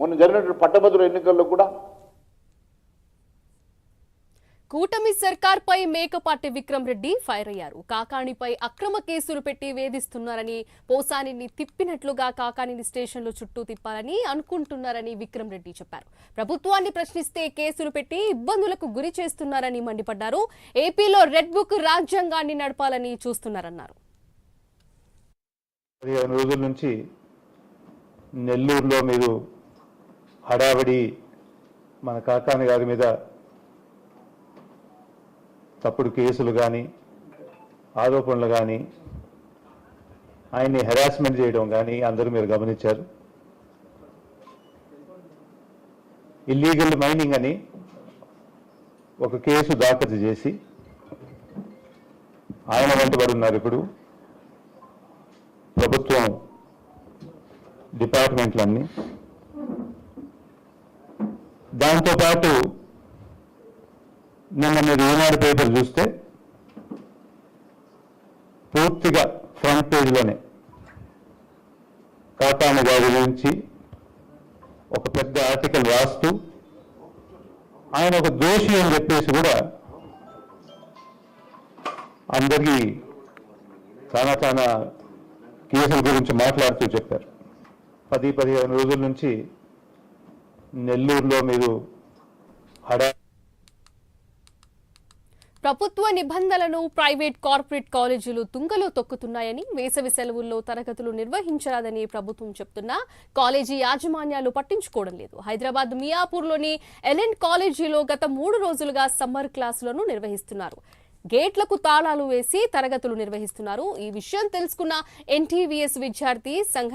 మొన్న జరిగినటువంటి పట్టభద్రుల ఎన్నికల్లో కూడా కూటమి సర్కార్పై మేకపాటి విక్రమ్ రెడ్డి ఫైర్ అయ్యారు. కాకాణిపై అక్రమ కేసులు పెట్టి వేధిస్తున్నారని పోసానిని తిప్పినట్లుగా కాకాణిని స్టేషన్లు చుట్టూ తిప్పాలని అనుకుంటున్నారని విక్రమ్ రెడ్డి చెప్పారు. ప్రభుత్వాన్ని ప్రశ్నిస్తే కేసులు పెట్టి ఇబ్బందులకు గురి చేస్తున్నారని మండిపడ్డారు. ఏపీలో రెడ్ బుక్ రాజ్యాంగాన్ని నడపాలని చూస్తున్నారన్నారు. పదిహేను రోజుల నుంచి నెల్లూరులో మీరు హడావిడి మన కాకాని గారి మీద తప్పుడు కేసులు కానీ ఆరోపణలు కానీ ఆయన్ని హెరాస్మెంట్ చేయడం కానీ అందరూ మీరు గమనించారు. ఇల్లీగల్ మైనింగ్ అని ఒక కేసు దాఖలు చేసి ఆయన వెంటబడి ఉన్నారు ఇప్పుడు. ప్రభుత్వం డిపార్ట్మెంట్లన్నీ దాంతోపాటు నిన్న మీరు ఈనాడు పేపర్ చూస్తే పూర్తిగా ఫ్రంట్ పేజ్లోనే కాకాని గారి గురించి ఒక పెద్ద ఆర్టికల్ రాస్తూ ఆయన ఒక దోషి అని చెప్పేసి కూడా అందరికీ చాలా చాలా కేసుల గురించి మాట్లాడుతూ చెప్పారు. పది పదిహేను రోజుల నుంచి నెల్లూరులో మీరు హడా ప్రభుత్వ నిబంధనలను ప్రైవేట్ కార్పొరేట్ కాలేజీలు తుంగలో తొక్కుతున్నాయని వేసవి సెలవుల్లో తరగతులు నిర్వహించరాదని ప్రభుత్వం చెప్తున్నా కాలేజీ యాజమాన్యాలు పట్టించుకోవడం లేదు. హైదరాబాద్ మియాపూర్లోని ఎల్ఎన్ కాలేజీలో గత మూడు రోజులుగా సమ్మర్ క్లాసులను నిర్వహిస్తున్నారు. గేట్లకు తాళాలు వేసి తరగతులు నిర్వహిస్తున్నారు. ఈ విషయం తెలుసుకున్న ఎన్టీవీఎస్ విద్యార్థి సంఘ